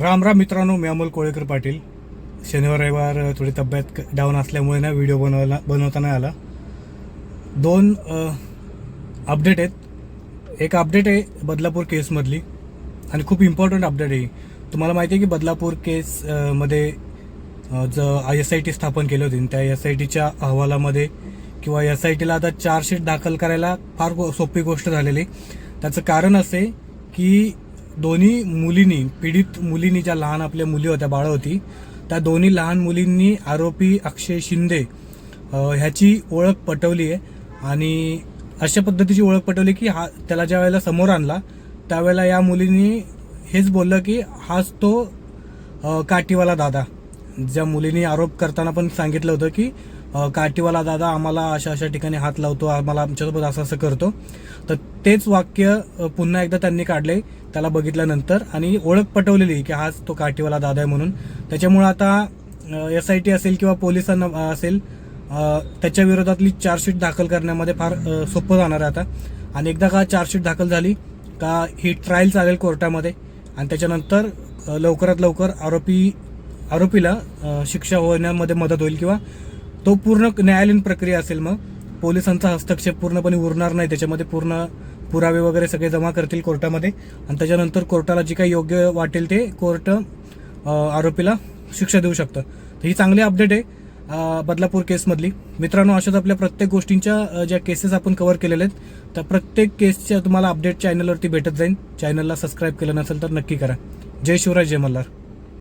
राम राम मित्रांनो मी अमोल कोळेकर पाटील. शनिवार रविवार थोडी तब्येत डाऊन असल्यामुळे ना व्हिडिओ बनवायला बनवता नाही आला. दोन अपडेट आहेत. एक अपडेट आहे बदलापूर केसमधली आणि खूप इम्पॉर्टंट अपडेट आहे. तुम्हाला माहिती आहे की बदलापूर केस मध्ये ज आय एस आय टी स्थापन केली होती. त्या एस आय टीच्या अहवालामध्ये किंवा एस आय टीला आता चार्जशीट दाखल करायला फार सोपी गोष्ट झालेली त्याचं कारण असे की दोन्ही मुलींनी पीडित मुलींनी ज्या लहान आपल्या मुली होत्या बाळं होती त्या दोन्ही लहान मुलींनी आरोपी अक्षय शिंदे ह्याची ओळख पटवली आहे. आणि अशा पद्धतीची ओळख पटवली की हा त्याला ज्या वेळेला समोर आणला त्यावेळेला या मुलींनी हेच बोललं की हाच तो काटीवाला काठीवाला दादा. ज्या मुलींनी आरोप करताना पण सांगितलं होतं की काठीवाला दादा आम्हाला अशा अशा ठिकाणी हात लावतो आम्हाला आमच्यासोबत असं असं करतो. तर तेच वाक्य पुन्हा एकदा त्यांनी काढले त्याला बघितल्यानंतर आणि ओळख पटवलेली की हाच तो काठीवाला दादा आहे म्हणून. त्याच्यामुळं आता एस आय टी असेल किंवा पोलिसांना असेल त्याच्या विरोधातली चार्जशीट दाखल करण्यामध्ये फार सोपं जाणार आहे आता. आणि एकदा का चार्जशीट दाखल झाली का ही ट्रायल चालेल कोर्टामध्ये. आणि त्याच्यानंतर लवकरात लवकर आरोपी आरोपीला शिक्षा होण्यामध्ये मदत होईल किंवा तो पूर्ण न्यायालयीन प्रक्रिया असेल मग? पोलिसांचा हस्तक्षेप पूर्णपणे उरणार नाही त्याच्यामध्ये पूर्ण पुरावे वगैरे सगळे जमा करतील कोर्टामध्ये. आणि त्याच्यानंतर कोर्टाला जी काही योग्य वाटेल ते कोर्ट आरोपीला शिक्षा देऊ शकतं. तर ही चांगली अपडेट आहे बदलापूर केसमधली. मित्रांनो अशाच आपल्या प्रत्येक गोष्टींच्या ज्या केसेस आपण कव्हर केलेल्या आहेत त्या प्रत्येक केसच्या तुम्हाला अपडेट चॅनलवरती भेटत जाईल. चॅनलला सबस्क्राईब केलं नसेल तर नक्की करा. जय शिवराज जय मल्हार.